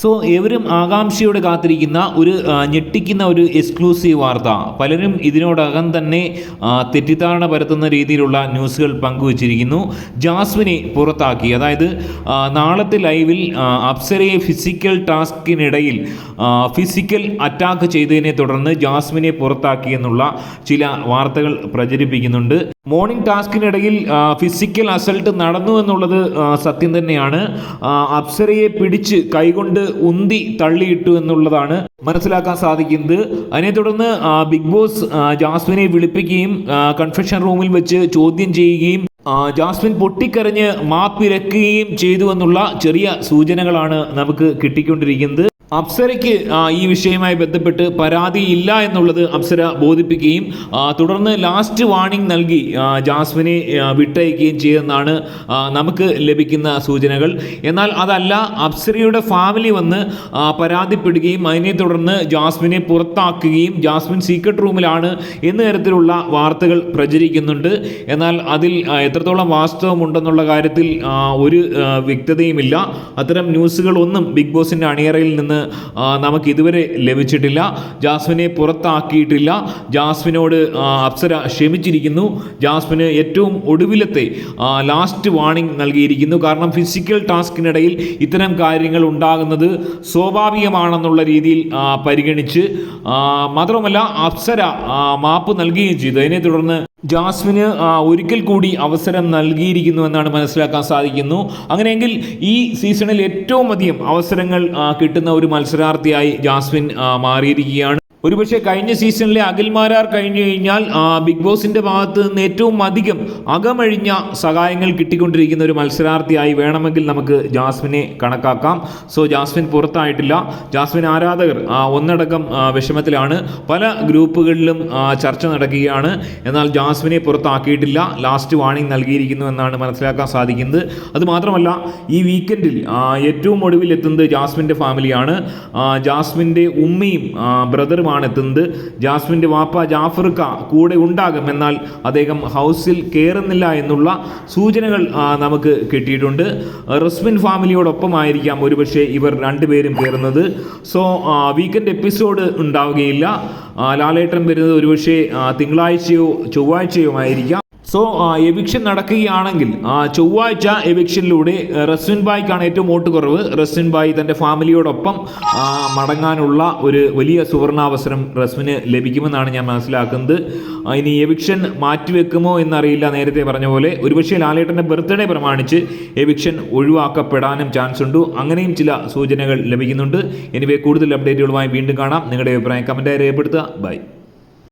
So ഏവരും ആകാംക്ഷയോടെ കാത്തിരിക്കുന്ന ഒരു ഞെട്ടിക്കുന്ന ഒരു എക്സ്ക്ലൂസീവ് വാർത്ത. പലരും ഇതിനോടകം തന്നെ തെറ്റിദ്ധാരണ പരത്തുന്ന രീതിയിലുള്ള ന്യൂസുകൾ പങ്കുവച്ചിരിക്കുന്നു. ജാസ്മിനെ പുറത്താക്കി. അതായത് നാളത്തെ ലൈവിൽ അപ്സരയെ ഫിസിക്കൽ ടാസ്കിനിടയിൽ ഫിസിക്കൽ അറ്റാക്ക് ചെയ്തതിനെ തുടർന്ന് ജാസ്മിനെ പുറത്താക്കി എന്നുള്ള ചില വാർത്തകൾ പ്രചരിപ്പിക്കുന്നുണ്ട്. മോർണിംഗ് ടാസ്കിനിടയിൽ ഫിസിക്കൽ അസൾട്ട് നടന്നു എന്നുള്ളത് സത്യം തന്നെയാണ്. അപ്സരയെ പിടിച്ച് കൈകൊണ്ട് ഉന്തി തള്ളിയിട്ടു എന്നുള്ളതാണ് മനസ്സിലാക്കാൻ സാധിക്കുന്നത്. അതിനെ തുടർന്ന് ബിഗ് ബോസ് ജാസ്മിനെ വിളിപ്പിക്കുകയും കൺഫെഷൻ റൂമിൽ വെച്ച് ചോദ്യം ചെയ്യുകയും ജാസ്മിൻ പൊട്ടിക്കരഞ്ഞ് മാപ്പിരക്കുകയും ചെയ്തു എന്നുള്ള ചെറിയ സൂചനകളാണ് നമുക്ക് കിട്ടിക്കൊണ്ടിരിക്കുന്നത്. അപ്സരയ്ക്ക് ഈ വിഷയവുമായി ബന്ധപ്പെട്ട് പരാതിയില്ല എന്നുള്ളത് അപ്സര ബോധിപ്പിക്കുകയും തുടർന്ന് ലാസ്റ്റ് വാണിംഗ് നൽകി ജാസ്മിനെ വിട്ടയക്കുകയും ചെയ്തെന്നാണ് നമുക്ക് ലഭിക്കുന്ന സൂചനകൾ. എന്നാൽ അതല്ല അപ്സരയുടെ ഫാമിലി വന്ന് പരാതിപ്പെടുകയും അതിനെ തുടർന്ന് ജാസ്മിനെ പുറത്താക്കുകയും ജാസ്മിൻ സീക്രട്ട് റൂമിലാണ് എന്ന തരത്തിലുള്ള വാർത്തകൾ പ്രചരിക്കുന്നുണ്ട്. എന്നാൽ അതിൽ എത്രത്തോളം വാസ്തവമുണ്ടെന്നുള്ള കാര്യത്തിൽ ഒരു വ്യക്തതയുമില്ല. അത്തരം ന്യൂസുകളൊന്നും ബിഗ് ബോസിന്റെ അണിയറയിൽ നിന്ന് നമുക്ക് ഇതുവരെ ലഭിച്ചിട്ടില്ല. ജാസ്മിനെ പുറത്താക്കിയിട്ടില്ല. ജാസ്മിനോട് അപ്സര ക്ഷമിച്ചിരിക്കുന്നു. ജാസ്മിന് ഏറ്റവും ഒടുവിലത്തെ ലാസ്റ്റ് വാണിംഗ് നൽകിയിരിക്കുന്നു. കാരണം ഫിസിക്കൽ ടാസ്കിനിടയിൽ ഇത്തരം കാര്യങ്ങൾ ഉണ്ടാകുന്നത് സ്വാഭാവികമാണെന്നുള്ള രീതിയിൽ പരിഗണിച്ച് മാത്രമല്ല അപ്സര മാപ്പ് നൽകുകയും ചെയ്തു. അതിനെ തുടർന്ന് ജാസ്മിന് ഒരിക്കൽ കൂടി അവസരം നൽകിയിരിക്കുന്നു എന്നാണ് മനസ്സിലാക്കാൻ സാധിക്കുന്നു. അങ്ങനെയെങ്കിൽ ഈ സീസണിൽ ഏറ്റവും അധികം അവസരങ്ങൾ കിട്ടുന്ന ഒരു മത്സരാർത്ഥിയായി ജാസ്മിൻ മാറിയിരിക്കുകയാണ്. ഒരുപക്ഷെ കഴിഞ്ഞ സീസണിലെ അഖിൽമാരാർ കഴിഞ്ഞു കഴിഞ്ഞാൽ ബിഗ് ബോസിന്റെ ഭാഗത്ത് നിന്ന് ഏറ്റവും അധികം അകമഴിഞ്ഞ സഹായങ്ങൾ കിട്ടിക്കൊണ്ടിരിക്കുന്ന ഒരു മത്സരാർത്ഥിയായി വേണമെങ്കിൽ നമുക്ക് ജാസ്മിനെ കണക്കാക്കാം. So Jasmine പുറത്തായിട്ടില്ല. ജാസ്മിൻ ആരാധകർ ഒന്നടക്കം വിഷമത്തിലാണ്. പല ഗ്രൂപ്പുകളിലും ചർച്ച നടക്കുകയാണ്. എന്നാൽ ജാസ്മിനെ പുറത്താക്കിയിട്ടില്ല. ലാസ്റ്റ് വാണിംഗ് നൽകിയിരിക്കുന്നു എന്നാണ് മനസ്സിലാക്കാൻ സാധിക്കുന്നത്. അതുമാത്രമല്ല ഈ വീക്കെൻഡിൽ ഏറ്റവും ഒടുവിൽ എത്തുന്നത് ജാസ്മിന്റെ ഫാമിലിയാണ് ജാസ്മിന്റെ ഉമ്മയും ആ, ബ്രദറുമാണ് എത്തുന്നത് ജാസ്മിന്റെ വാപ്പ ജാഫർക്ക കൂടെ ഉണ്ടാകും. എന്നാൽ അദ്ദേഹം ഹൗസിൽ കയറുന്നില്ല എന്നുള്ള സൂചനകൾ നമുക്ക് കിട്ടിയിട്ടുണ്ട്. റസ്മിൻ ഫാമിലിയോടൊപ്പമായിരിക്കാം ഒരുപക്ഷെ ഇവർ രണ്ടുപേരും കയറുന്നത് സോ വീക്കെൻഡ് എപ്പിസോഡ് ഉണ്ടാവുകയില്ല. ലാലേട്ടൻ വരുന്നത് ഒരുപക്ഷെ തിങ്കളാഴ്ചയോ ചൊവ്വാഴ്ചയോ ആയിരിക്കാം. സോ എവിക്ഷൻ നടക്കുകയാണെങ്കിൽ ചൊവ്വാഴ്ച എവിക്ഷനിലൂടെ റസ്വിൻ ബായ്ക്കാണ് ഏറ്റവും വോട്ട് കുറവ്. റസ്വിൻ ബായ് തന്റെ ഫാമിലിയോടൊപ്പം മടങ്ങാനുള്ള ഒരു വലിയ സുവർണാവസരം റസ്വിന് ലഭിക്കുമെന്നാണ് ഞാൻ മനസ്സിലാക്കുന്നത്. ഇനി എവിക്ഷൻ മാറ്റിവെക്കുമോ എന്നറിയില്ല നേരത്തെ പറഞ്ഞ പോലെ. ഒരുപക്ഷെ ലാലേട്ടന്റെ ബർത്ത്ഡേ പ്രമാണിച്ച് എവിക്ഷൻ ഒഴിവാക്കപ്പെടാനും ചാൻസ് ഉണ്ട് അങ്ങനെയും ചില സൂചനകൾ ലഭിക്കുന്നുണ്ട്. എനിവേ കൂടുതൽ അപ്ഡേറ്റുകളുമായി വീണ്ടും കാണാം. നിങ്ങളുടെ അഭിപ്രായം കമന്റായി രേഖപ്പെടുത്തുക. ബൈ